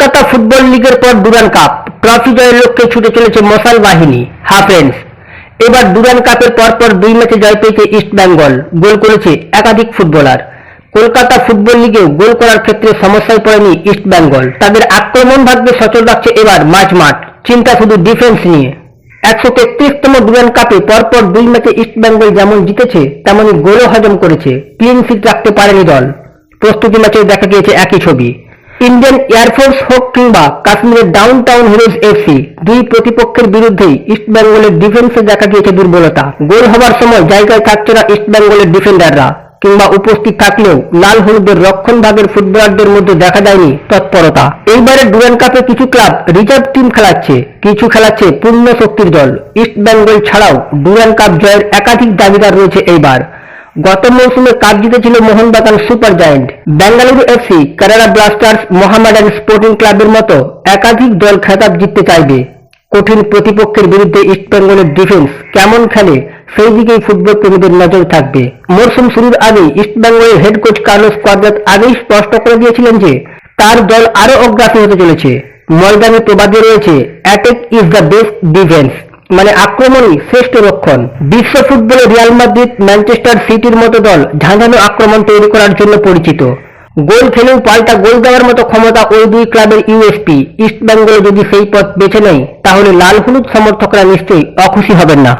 Kolkata football লিগের পর Duran cup. Trophy জয়ের লক্ষ্যে ছুটে চলেছে মশাল বাহিনী হাফেন্স এবার ডুরান কাপের পরপর দুই ম্যাচে জয় পেয়েছে ইস্ট বেঙ্গল, গোল করেছে একাধিক ফুটবলার। কলকাতা ফুটবল লিগেও গোল করার ক্ষেত্রে সমস্যায় পড়েনি ইস্ট বেঙ্গল। তাদের আক্রমণ ভাগ্যে সচল রাখছে এবার মাঝমাঠ চিন্তা শুধু ডিফেন্স নিয়ে। একশো তেত্রিশতম ডুরান কাপে পরপর দুই ম্যাচে ইস্ট বেঙ্গল যেমন জিতেছে তেমনই গোলও হজম করেছে। ক্লিন সিট রাখতে পারেনি দল। প্রস্তুতি ম্যাচে দেখা গিয়েছে একই ছবি। ইন্ডিয়ান এয়ারফোর্স হোক কিংবা কাশ্মীরের ডাউন টাউন হিরোজ এফসি দুই প্রতিপক্ষের বিরুদ্ধেই ইস্টবেঙ্গলের ডিফেন্সে দেখা গিয়েছে দুর্বলতা। গোল হবার সময় জায়গায় থাকছে না ইস্টবেঙ্গলের ডিফেন্ডাররা, কিংবা উপস্থিত থাকলেও লাল হলুদের রক্ষণ ভাগের ফুটবলারদের মধ্যে দেখা যায়নি তৎপরতা। এইবারের ডুরান কাপে কিছু ক্লাব রিজার্ভ টিম খেলাচ্ছে, কিছু খেলাচ্ছে পূর্ণ শক্তির দল। ইস্ট বেঙ্গল ছাড়াও ডুরান কাপ জয়ের একাধিক দাবিদার রয়েছে এইবার। গত মৌসুমে কাপ জিতেছিল Mohun Bagan super giant. Bengaluru FC Kerala blasters, Mohammedan sporting ক্লাবের মতো একাধিক দল খেতাব জিততে চাইবে। কঠিন প্রতিপক্ষের বিরুদ্ধে ইস্টবেঙ্গলের ডিফেন্স কেমন খেলে, সেই দিকেই ফুটবল প্রেমীদের নজর থাকবে। মরশুম শুরুর আগেই ইস্টবেঙ্গলের হেড কোচ কার্লোস কোয়াদ্রাত আগেই স্পষ্ট করে দিয়েছিলেন যে, তার দল আরও অগ্রাসী হতে চলেছে। ময়দানে প্রবাদে রয়েছে, attack is the best defence. মানে আক্রমণই শ্রেষ্ঠ রক্ষণ। বিশ্ব ফুটবলে রিয়াল মাদ্রিদ, ম্যানচেস্টার সিটির মতো দল ঝাঁঝানো আক্রমণ তৈরি করার জন্য পরিচিত। গোল খেলেও পাল্টা গোল দেওয়ার মতো ক্ষমতা ওই দুই ক্লাবের ইউএসপি ইস্টবেঙ্গলে যদি সেই পথ বেছে নেয়, তাহলে লাল হলুদ সমর্থকরা নিশ্চয়ই অখুশি হবেন না।